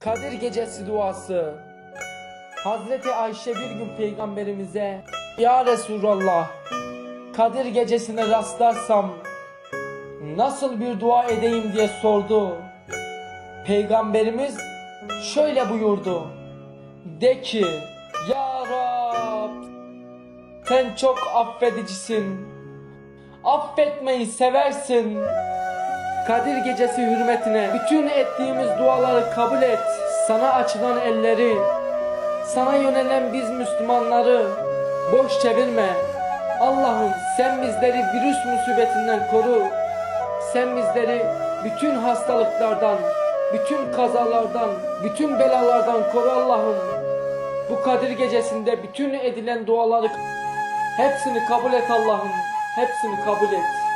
Kadir Gecesi duası. Hazreti Ayşe bir gün peygamberimize Ya Resulallah Kadir Gecesine rastlarsam nasıl bir dua edeyim diye sordu. Peygamberimiz şöyle buyurdu. De ki Ya Rab sen çok affedicisin. Affetmeyi seversin. Kadir gecesi hürmetine bütün ettiğimiz duaları kabul et. Sana açılan elleri, sana yönelen biz Müslümanları boş çevirme. Allah'ım sen bizleri virüs musibetinden koru. Sen bizleri bütün hastalıklardan, bütün kazalardan, bütün belalardan koru Allah'ım. Bu Kadir gecesinde bütün edilen duaları hepsini kabul et Allah'ım. Hepsini kabul et.